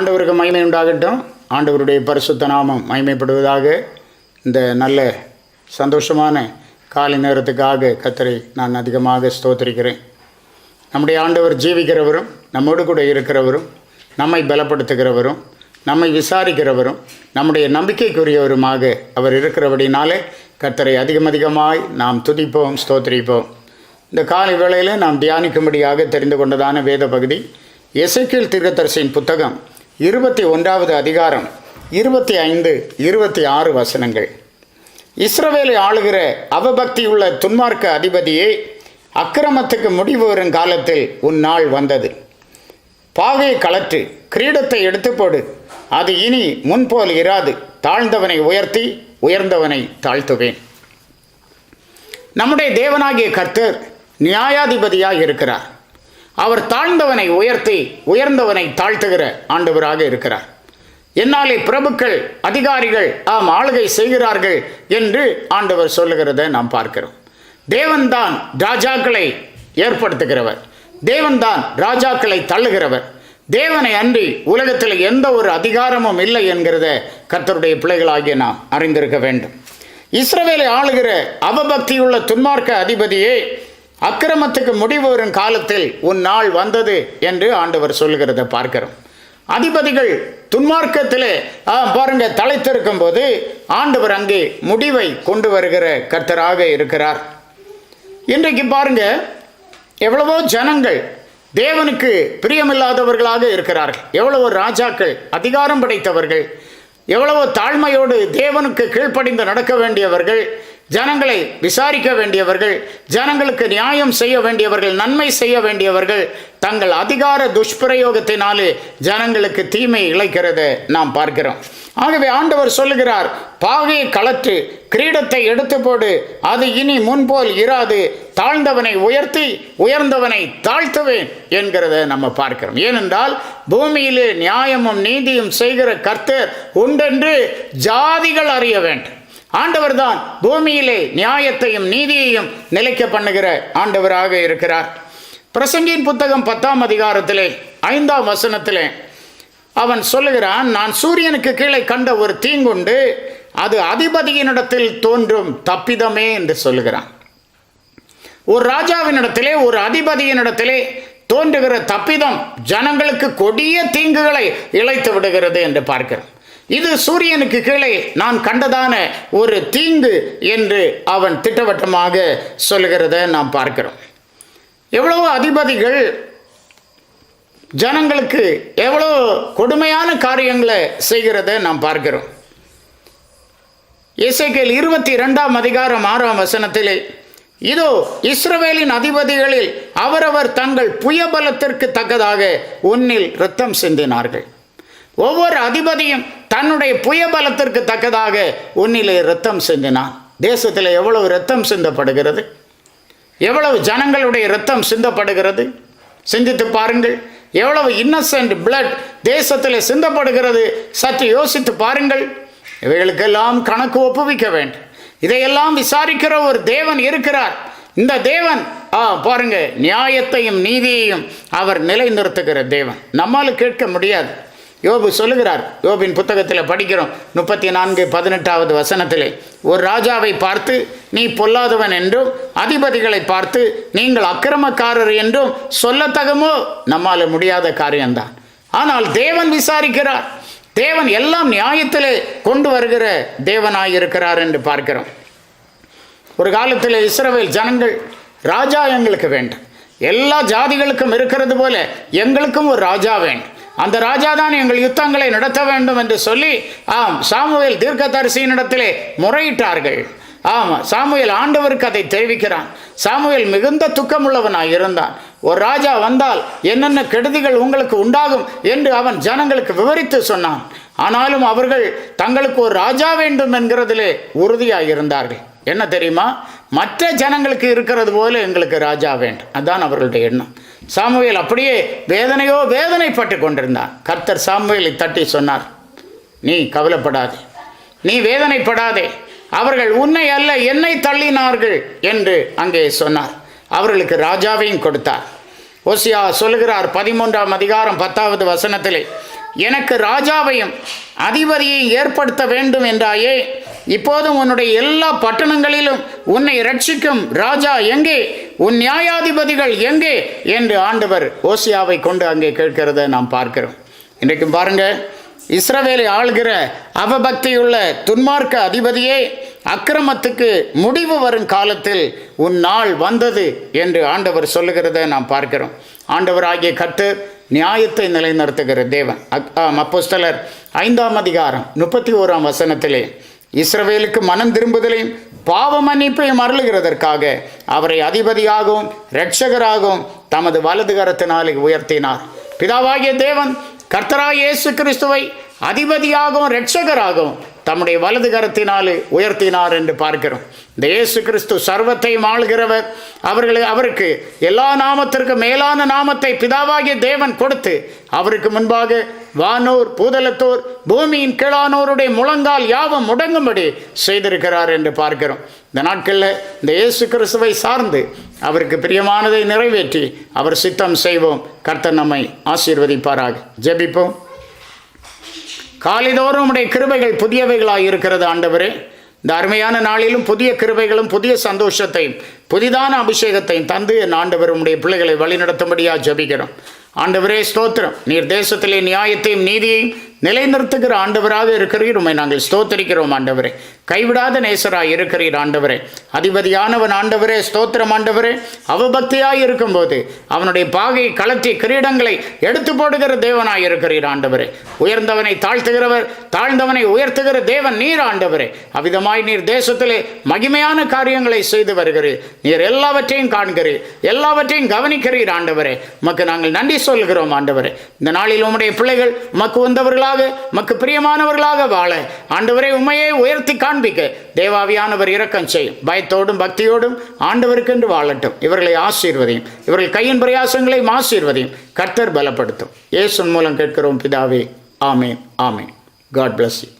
ஆண்டவருக்கு மகிமை உண்டாகட்டும். ஆண்டவருடைய பரிசுத்த நாமம் மகிமைப்படுவதாக இந்த நல்ல சந்தோஷமான காலை நேரத்துக்காக கத்தரை நான் அதிகமாக ஸ்தோத்திரிக்கிறேன். நம்முடைய ஆண்டவர் ஜீவிக்கிறவரும் நம்மோடு கூட இருக்கிறவரும் நம்மை பலப்படுத்துகிறவரும் நம்மை விசாரிக்கிறவரும் நம்முடைய நம்பிக்கைக்குரியவருமாக அவர் இருக்கிறபடினாலே கத்தரை அதிகம் அதிகமாய் நாம் துதிப்போம் ஸ்தோத்திரிப்போம். இந்த காலை வேளையில் நாம் தியானிக்கும்படியாக தெரிந்து கொண்டதான வேத பகுதி எசைக்கியல் தீர்க்கதரிசியின் புத்தகம் இருபத்தி ஒன்றாவது அதிகாரம் இருபத்தி ஐந்து இருபத்தி ஆறு வசனங்கள். இஸ்ரவேலை ஆளுகிற அவபக்தியுள்ள துன்மார்க்க அதிபதியே அக்கிரமத்துக்கு முடிவு வரும் காலத்தில் உன் நாள் வந்தது. பாகை கலற்று கிரீடத்தை எடுத்து போடு. அது இனி முன்போல் இராது. தாழ்ந்தவனை உயர்த்தி உயர்ந்தவனை தாழ்த்துவேன். நம்முடைய தேவனாகிய கர்த்தர் நியாயாதிபதியாக இருக்கிறார். அவர் தாழ்ந்தவனை உயர்த்தி உயர்ந்தவனை தாழ்த்துகிற ஆண்டவராக இருக்கிறார். என்னாலே பிரபுக்கள் அதிகாரிகள் ஆம் ஆளுகை செய்கிறார்கள் என்று ஆண்டவர் சொல்லுகிறத நாம் பார்க்கிறோம். தேவன்தான் ராஜாக்களை ஏற்படுத்துகிறவர். தேவன்தான் ராஜாக்களை தள்ளுகிறவர். தேவனை அன்றி உலகத்தில் எந்த ஒரு அதிகாரமும் இல்லை என்கிறத கர்த்தருடைய பிள்ளைகளாகிய நாம் அறிந்திருக்க வேண்டும். இஸ்ரவேலை ஆளுகிற அவபக்தியுள்ள துன்மார்க்க அதிபதியே அக்கிரமத்துக்கு முடிவு வரும் காலத்தில் உன் நாள் வந்தது என்று ஆண்டவர் சொல்லுகிறத பார்க்கிறோம். அதிபதிகள் துன்மார்க்கத்திலே ஆ, பாருங்க தலைத்திருக்கும் போது ஆண்டவர் அங்கே முடிவை கொண்டு வருகிற கர்த்தராக இருக்கிறார். இன்றைக்கு பாருங்க எவ்வளவோ ஜனங்கள் தேவனுக்கு பிரியமில்லாதவர்களாக இருக்கிறார்கள். எவ்வளவோ ராஜாக்கள் அதிகாரம் படைத்தவர்கள் எவ்வளவோ தாழ்மையோடு தேவனுக்கு கீழ்ப்படிந்து நடக்க வேண்டியவர்கள் ஜனங்களை விசாரிக்க வேண்டியவர்கள் ஜனங்களுக்கு நியாயம் செய்ய வேண்டியவர்கள் நன்மை செய்ய வேண்டியவர்கள் தங்கள் அதிகார துஷ்பிரயோகத்தினாலே ஜனங்களுக்கு தீமை இழைக்கிறத நாம் பார்க்கிறோம். ஆகவே ஆண்டவர் சொல்லுகிறார் பாகையை கலற்று கிரீடத்தை எடுத்து போடு அது இனி முன்போல் இராது தாழ்ந்தவனை உயர்த்தி உயர்ந்தவனை தாழ்த்துவேன் என்கிறத நம்ம பார்க்கிறோம். ஏனென்றால் பூமியிலே நியாயமும் நீதியும் செய்கிற கர்த்தர் உண்டென்று ஜாதிகள் அறிய வேண்டும். ஆண்டவர் தான் பூமியிலே நியாயத்தையும் நீதியையும் நிலைக்க பண்ணுகிற ஆண்டவராக இருக்கிறார். பிரசங்கின் புத்தகம் பத்தாம் அதிகாரத்திலே ஐந்தாம் வசனத்திலே அவன் சொல்லுகிறான் நான் சூரியனுக்கு கீழே கண்ட ஒரு தீங்குண்டு அது அதிபதியினிடத்தில் தோன்றும் தப்பிதமே என்று சொல்லுகிறான். ஒரு ராஜாவினிடத்திலே ஒரு அதிபதியினிடத்திலே தோன்றுகிற தப்பிதம் ஜனங்களுக்கு கொடிய தீங்குகளை இழைத்து விடுகிறது என்று பார்க்கிறோம். இது சூரியனுக்கு கீழே நான் கண்டதான ஒரு தீங்கு என்று அவன் திட்டவட்டமாக சொல்கிறத நாம் பார்க்கிறோம். எவ்வளோ அதிபதிகள் ஜனங்களுக்கு எவ்வளோ கொடுமையான காரியங்களை செய்கிறத நாம் பார்க்கிறோம். இசைக்கேல் இருபத்தி ரெண்டாம் அதிகாரம் ஆறாம் வசனத்திலே இதோ இஸ்ரவேலின் அதிபதிகளில் அவரவர் தங்கள் புயபலத்திற்கு தக்கதாக உன்னில் ரத்தம் சிந்தினார்கள். ஒவ்வொரு அதிபதியும் தன்னுடைய புயபலத்திற்கு தக்கதாக உன்னிலே ரத்தம் சிந்தினான். தேசத்தில் எவ்வளவு ரத்தம் சிந்தப்படுகிறது? எவ்வளவு ஜனங்களுடைய ரத்தம் சிந்தப்படுகிறது? சிந்தித்து பாருங்கள். எவ்வளவு இன்னசென்ட் பிளட் தேசத்தில் சிந்தப்படுகிறது? சற்று யோசித்து பாருங்கள். இவைகளுக்கெல்லாம் கணக்கு ஒப்புவிக்க வேண்டும். இதையெல்லாம் விசாரிக்கிற ஒரு தேவன் இருக்கிறார். இந்த தேவன் ஆ பாருங்க நியாயத்தையும் நீதியையும் அவர் நிலைநிறுத்துகிற தேவன். நம்மால் கேட்க முடியாது. யோபு சொல்லுகிறார். யோபின் புத்தகத்தில் படிக்கிறோம். முப்பத்தி நான்கு பதினெட்டாவது வசனத்திலே. ஒரு ராஜாவை பார்த்து நீ பொல்லாதவன் என்றும் அதிபதிகளை பார்த்து நீங்கள் அக்கிரமக்காரர் என்றும் சொல்லத்தகமோ? நம்மால் முடியாத காரியம்தான். ஆனால் தேவன் விசாரிக்கிறார். தேவன் எல்லாம் நியாயத்திலே கொண்டு வருகிற தேவனாயிருக்கிறார் என்று பார்க்கிறோம். ஒரு காலத்தில் இஸ்ரவேல் ஜனங்கள் ராஜா எங்களுக்கு வேண்டும். எல்லா ஜாதிகளுக்கும் இருக்கிறது போல எங்களுக்கும் ஒரு ராஜா வேண்டும். அந்த ராஜா தான் எங்கள் யுத்தங்களை நடத்த வேண்டும் என்று சொல்லி ஆம் சாமுவேல் தீர்க்கதரிசியினிடத்திலே முறையிட்டார்கள். ஆமாம் சாமுவேல் ஆண்டவருக்கு அதை தெரிவிக்கிறான். சாமுவேல் மிகுந்த துக்கமுள்ளவனாக இருந்தான். ஒரு ராஜா வந்தால் என்னென்ன கெடுதிகள் உங்களுக்கு உண்டாகும் என்று அவன் ஜனங்களுக்கு விவரித்து சொன்னான். ஆனாலும் அவர்கள் தங்களுக்கு ஒரு ராஜா வேண்டும் என்கிறதிலே உறுதியாக இருந்தார்கள். என்ன தெரியுமா? மற்ற ஜனங்களுக்கு இருக்கிறது போல எங்களுக்கு ராஜா வேண்டும். அதான் அவர்களுடைய எண்ணம். சாமுவேல் அப்படியே வேதனையோ வேதனைப்பட்டு கொண்டிருந்தான். கர்த்தர் சாமுவேலை தட்டி சொன்னார் நீ கவலைப்படாதே. நீ வேதனைப்படாதே. அவர்கள் உன்னை அல்ல என்னை தள்ளினார்கள் என்று அங்கே சொன்னார். அவர்களுக்கு ராஜாவையும் கொடுத்தார். ஓசியா சொல்லுகிறார் பதிமூன்றாம் அதிகாரம் பத்தாவது வசனத்திலே எனக்கு ராஜாவையும் அதிபதியையும் ஏற்படுத்த வேண்டும் என்றாயே. இப்போதும் உன்னுடைய எல்லா பட்டணங்களிலும் உன்னை ரட்சிக்கும் ராஜா எங்கே? உன் நியாயாதிபதிகள் எங்கே? என்று ஆண்டவர் ஓசியாவை கொண்டு அங்கே கேட்கிறத நாம் பார்க்கிறோம். இன்றைக்கும் பாருங்க இஸ்ரவேலை ஆள்கிற அவபக்தியுள்ள துன்மார்க்க அதிபதியே அக்கிரமத்துக்கு முடிவு வரும் காலத்தில் உன் நாள் வந்தது என்று ஆண்டவர் சொல்லுகிறத நாம் பார்க்கிறோம். ஆண்டவர் ஆகிய நியாயத்தை நிலைநிறுத்துகிற தேவன். அக்- அப்போஸ்தலர் ஐந்தாம் அதிகாரம் முப்பத்தி ஓராம் வசனத்திலே இஸ்ரவேலுக்கு மனம் திரும்புதலையும் பாவ மன்னிப்பையும் அருளுகிறதற்காக அவரை அதிபதியாகவும் இரட்சகராகவும் தமது வலது கரத்தினாலே உயர்த்தினார். பிதாவாகிய தேவன் கர்த்தராய் இயேசு கிறிஸ்துவை அதிபதியாகவும் இரட்சகராகவும் தம்முடைய வலது கரத்தினாலே உயர்த்தினார் என்று பார்க்கிறோம். இந்த இயேசு கிறிஸ்து சர்வத்தையும் ஆளுகிறவர். அவர்களை அவருக்கு எல்லா நாமத்திற்கும் மேலான நாமத்தை பிதாவாகிய தேவன் கொடுத்து அவருக்கு முன்பாக வானோர் பூதலத்தோர் பூமியின் கீழானோருடைய முழங்கால் யாவும் முடங்கும்படி செய்திருக்கிறார் என்று பார்க்கிறோம். இந்த நாட்களில் இந்த இயேசு கிறிஸ்துவை சார்ந்து அவருக்கு பிரியமானதை நிறைவேற்றி அவர் சித்தம் செய்வோம். கர்த்தர் நம்மை ஆசீர்வதிப்பாராக. ஜெபிப்போம். காலைதோறும் உடைய கிருபைகள் புதியவைகளாக இருக்கிறது ஆண்டவரே. இந்த அருமையான நாளிலும் புதிய கிருபைகளும் புதிய சந்தோஷத்தையும் புதிதான அபிஷேகத்தையும் தந்து என் ஆண்டவர் உடைய பிள்ளைகளை வழிநடத்தும்படியாக ஜபிக்கிறோம். ஆண்டவரே ஸ்தோத்திரம். நீர் தேசத்திலே நியாயத்தையும் நீதியையும் நிலைநிறுத்துகிற ஆண்டவராக இருக்கிறீர். உண்மை நாங்கள் ஸ்தோத்தரிக்கிறோம் ஆண்டவரே. கைவிடாத நேசராக இருக்கிறீர் ஆண்டவரே. அதிபதியானவன் ஆண்டவரே ஸ்தோத்திரம் ஆண்டவரே. அவபக்தியாய் இருக்கும்போது அவனுடைய பாகை களத்தி கிரீடங்களை எடுத்து போடுகிற தேவனாய் இருக்கிறீர் ஆண்டவரே. உயர்ந்தவனை தாழ்த்துகிறவர் தாழ்ந்தவனை உயர்த்துகிற தேவன் நீர் ஆண்டவரே. அவ்விதமாய் நீர் தேசத்திலே மகிமையான காரியங்களை செய்து வருகிறீர். நீர் எல்லாவற்றையும் காண்கிறீர். எல்லாவற்றையும் கவனிக்கிறீர் ஆண்டவரே. உமக்கு நாங்கள் நன்றி சொல்கிறோம் ஆண்டவரே. இந்த நாளில் உம்முடைய பிள்ளைகள் உமக்கு வந்தவர்களாக உமக்கு பிரியமானவர்களாக வாழ. ஆண்டவரை உண்மையை உயர்த்தி காண்பிக்க. தேவாவியானவர் இரக்கம் செய்யும் பயத்தோடும் பக்தியோடும் ஆண்டவருக்கென்று வாழட்டும். இவர்களை ஆசீர்வதையும். இவர்கள் கையின் பிரயாசங்களையும் ஆசீர்வதையும் கர்த்தர் பலப்படுத்தும். இயேசுவின் மூலம் கேட்கிறோம் பிதாவே. Amen amen. God bless you